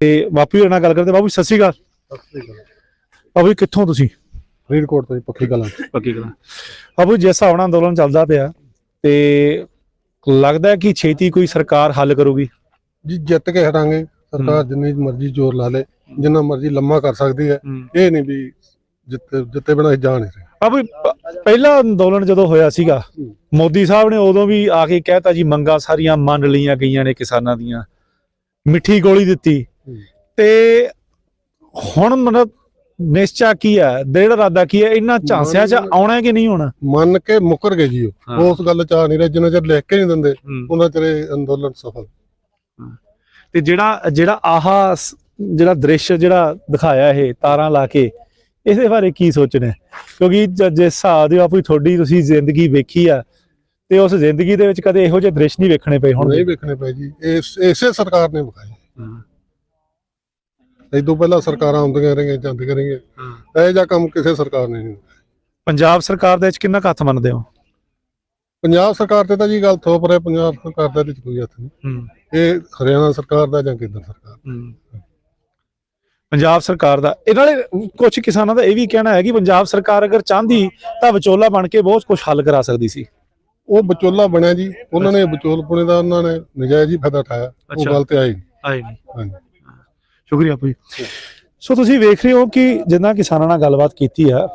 ਤੇ ਬਾਪੂ ਜੀ ਨਾਲ ਗੱਲ ਕਰਦੇ ਬਾਪੂ ਜੀ, ਸਤਿ ਸ਼੍ਰੀ ਅਕਾਲ। ਬਾਪੂ ਜੀ, ਕਿੱਥੋਂ ਤੁਸੀਂ? ਫਰੀਦਕੋਟ ਤੋਂ ਜੀ, ਪੱਖੀ ਕਲਾਂ ਪੱਕੀ ਗੱਲ। ਬਾਬੂ ਜੀ, ਜਿਸ ਹਿਸਾਬ ਨਾਲ ਅੰਦੋਲਨ ਚੱਲਦਾ ਪਿਆ ਤੇ ਲੱਗਦਾ ਹੈ ਕਿ ਛੇਤੀ ਕੋਈ ਸਰਕਾਰ ਹੱਲ ਕਰੂਗੀ? ਜੀ ਜਿੱਤ ਕੇ ਹਟਾਂਗੇ। ਸਰਕਾਰ ਜਿੰਨੀ ਮਰਜ਼ੀ ਜ਼ੋਰ ਲਾ ਲੇ ਜਿੰਨਾ ਮਰਜ਼ੀ ਲੰਮਾ ਕਰ ਸਕਦੀ ਹੈ। ਇਹ ਨਹੀਂ ਵੀ ਜਿੱਤੇ ਜਿੱਤੇ ਬਿਨਾਂ ਅਸੀਂ ਜਾ ਨਹੀਂ ਰਹੇ। ਬਾਬੂ ਜੀ, ਪ- ਪਹਿਲਾ ਅੰਦੋਲਨ ਜਦੋਂ ਹੋਇਆ ਸੀਗਾ ਮੋਦੀ ਸਾਹਿਬ ਨੇ ਉਦੋਂ ਵੀ ਆ ਕੇ ਕਹਿਤਾ ਜੀ ਮੰਗਾਂ ਸਾਰੀਆਂ ਮੰਨ ਲਈਆਂ ਗਈਆਂ ਨੇ ਕਿਸਾਨਾਂ ਦੀਆਂ। ਮਿੱਠੀ ਗੋਲੀ ਦਿੱਤੀ। ਤੇ ਹੁਣ ਮਤਲਬ ਨਿਸ਼ਚਾ ਕੀ ਹੈ ਦੇੜ ਇਰਾਦਾ ਕੀ ਹੈ ਇਹਨਾਂ ਝਾਂਸਿਆਂ 'ਚ ਆਉਣਾ ਕਿ ਨਹੀਂ ਹੋਣਾ? ਮੰਨ ਕੇ ਮੁੱਕਰ ਗਏ ਜੀ ਉਹ। ਉਸ ਗੱਲ ਚ ਆ ਨਹੀਂ ਰਹੇ ਜਿੰਨਾ ਚਿਰ ਲਿਖ ਕੇ ਨਹੀਂ ਦਿੰਦੇ ਉਹਨਾਂ ਚਿਰ ਇਹ ਅੰਦੋਲਨ ਸਫਲ। ਤੇ ਜਿਹੜਾ ਜਿਹੜਾ ਆਹ ਸ- ਜਿਹੜਾ ਦ੍ਰਿਸ਼ ਜਿਹੜਾ ਦਿਖਾਇਆ ਇਹ ਤਾਰਾਂ ਲਾ ਕੇ ਇਹਦੇ ਬਾਰੇ ਕੀ ਸੋਚਣਾ? ਹੈ? ਕਿਉਂਕਿ ਜ- ਜਿਸ ਹਿਸਾਬ ਦੀ ਆਪਣੀ ਤੁਹਾਡੀ ਤੁਸੀਂ ਜ਼ਿੰਦਗੀ ਵੇਖੀ ਆ ਤੇ ਉਸ ਜ਼ਿੰਦਗੀ ਦੇ ਵਿੱਚ ਕਦੇ ਇਹੋ ਜਿਹੇ ਦ੍ਰਿਸ਼ ਨਹੀਂ ਵੇਖਣੇ ਪਏ ਹੁਣ ਨਹੀਂ ਵੇਖਣੇ ਪਏ ਜੀ। ਇਸ ਇਸੇ ਸਰਕਾਰ ਨੇ ਵਿਖਾਏ। ਤੋਂ ਪਹਿਲਾਂ ਸਰਕਾਰਾਂ ਆਉਂਦੀਆਂ ਰਹੀਆਂ ਜਾਂਦੀਆਂ ਰਹੀਆਂ। ਇਹ ਜਿਹਾ ਕੰਮ ਕਿਸੇ ਸਰਕਾਰ ਨੇ ਨਹੀਂ ਪੰਜਾਬ ਸਰਕਾਰ ਦੇ ਵਿੱਚ ਕਿੰਨਾ ਹੱਥ ਮੰਨਦੇ ਹੋ? ਪੰਜਾਬ ਸਰਕਾਰ ਤੇ ਤਾਂ ਜੀ ਗੱਲ ਥੋਪ ਰਹੇ ਪੰਜਾਬ ਸਰਕਾਰ ਦਾ ਇਹਦੇ ਚ ਕੋਈ ਹੱਥ ਨਹੀਂ। ਇਹ ਹਰਿਆਣਾ ਸਰਕਾਰ ਦਾ ਜਾਂ ਕੇਂਦਰ ਸਰਕਾਰ। ਪੰਜਾਬ ਸਰਕਾਰ ਦਾ। ਇਹ ਨਾਲੇ ਕੁਝ ਕਿਸਾਨਾਂ ਦਾ ਇਹ ਵੀ ਕਹਿਣਾ ਹੈ ਕਿ ਪੰਜਾਬ ਸਰਕਾਰ ਅਗਰ ਚਾਹੁੰਦੀ ਤਾਂ ਵਿਚੋਲਾ ਬਣ ਕੇ ਬਹੁਤ ਕੁਝ ਹੱਲ ਕਰਾ ਸਕਦੀ ਸੀ। ਉਹ ਵਿਚੋਲਾ ਬਣਿਆ ਜੀ। ਉਹਨਾਂ ਨੇ ਵਿਚੋਲਪੁਣੇ ਦਾ ਉਹਨਾਂ ਨੇ ਨਜਾਇਜ਼ ਹੀ ਫਾਇਦਾ ਉਠਾਇਆ। ਉਹ। ਗੱਲ ਤੇ ਆਈ ਨਹੀਂ। ਆਏ ਨਹੀਂ ਹਾਂਜੀ। ਸ਼ੁਕਰੀਆ ਭਾਈ ਸੋ ਤੁਸੀਂ ਵੇਖ ਰਹੇ ਹੋ ਕਿ ਜਿੱਦਾਂ ਕਿਸਾਨਾਂ ਨਾਲ ਗੱਲਬਾਤ ਕੀਤੀ ਆ